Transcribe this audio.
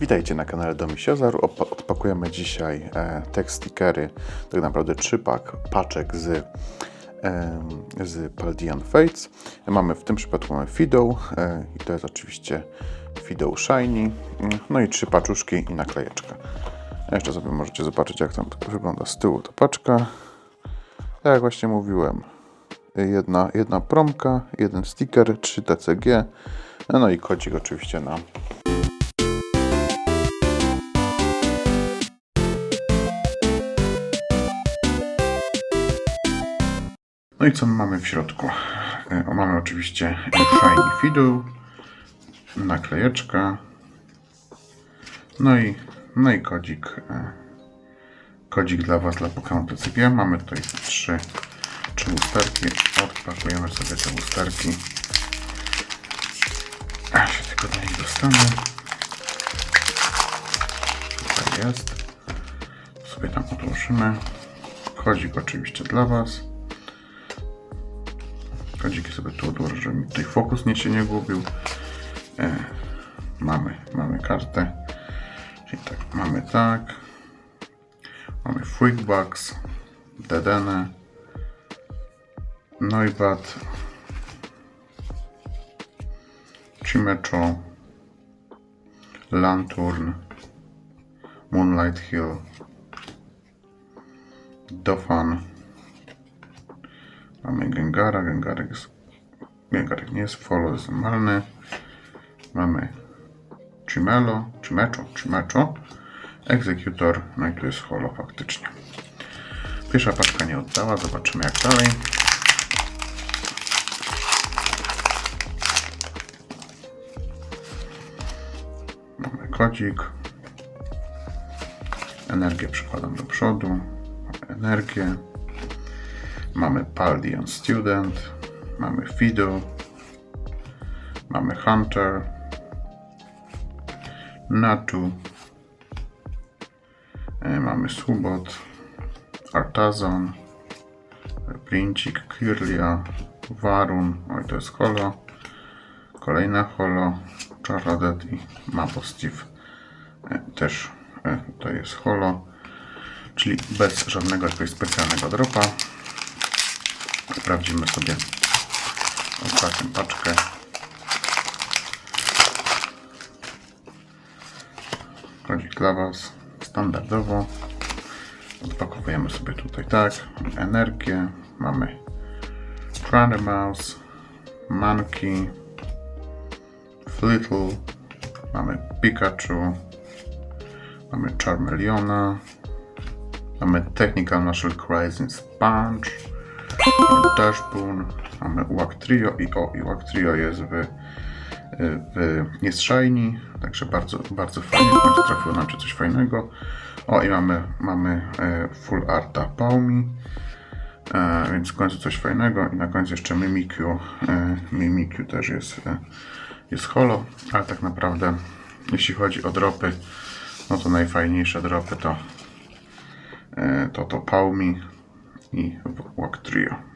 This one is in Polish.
Witajcie na kanale Domisiozar. Odpakujemy dzisiaj e, stickery, tak naprawdę trzy pak, paczek z, em, z Paldian Fates. Mamy w tym przypadku mamy Fido e, i to jest oczywiście Fido Shiny, mm, no i trzy paczuszki i naklejeczka. Jeszcze sobie możecie zobaczyć jak tam wygląda z tyłu ta paczka. Tak jak właśnie mówiłem, jedna, jedna promka, jeden sticker, trzy TCG, no i kodzik oczywiście na No i co my mamy w środku? E, o, Mamy oczywiście Shiny Fiddle, naklejeczka, no i, no i kodzik, e, kodzik dla Was, dla Pokémon TCG. Mamy tutaj trzy, trzy lusterki, odpakujemy sobie te lusterki. A się tylko do nich dostanę. Tutaj jest. Sobie tam odłożymy. Kodzik oczywiście dla Was. Kodziki sobie tu odłożę, żeby mi tutaj fokus nie się nie gubił. E, mamy, mamy kartę. Czyli tak, mamy tak. Mamy Freakbugs, Dedenne, Noibat, Chimecho, Lantern, Moonlight Hill, Dofan, Mamy Gengara, Gengarek jest, Gengarek nie jest, Follow jest normalny. Mamy Chimelo, Chimecho, Chimecho, Executor, no i tu jest Holo faktycznie. Pierwsza paczka nie oddała, zobaczymy jak dalej. Mamy kodzik. Energię przykładam do przodu. Mamy energię. Mamy Paldion Student, mamy Fido, mamy Hunter, Natu, e, mamy Subot, Artazon, Princik, Kirlia, Warun, oj to jest holo, kolejna holo, Charadet i Maposteve e, też e, to jest holo, czyli bez żadnego jakiegoś specjalnego dropa. Sprawdzimy sobie ostatnią paczkę. Kodzik dla Was standardowo. Odpakowujemy sobie tutaj tak. Energię. Mamy Mouse, Monkey, Flittle, mamy Pikachu, mamy Charmeleona, mamy Technical Crimson Sponge, mamy Dashboon, mamy Uwag Trio i o, i Uwag Trio jest w, w jest shiny, także bardzo, bardzo fajnie, w końcu trafiło nam się coś fajnego. O i mamy, mamy e, Full Arta Paumi, e, więc w końcu coś fajnego i na końcu jeszcze Mimikyu, e, Mimikyu też jest, jest holo, ale tak naprawdę jeśli chodzi o dropy, no to najfajniejsze dropy to to to Paumi i Walk Trio.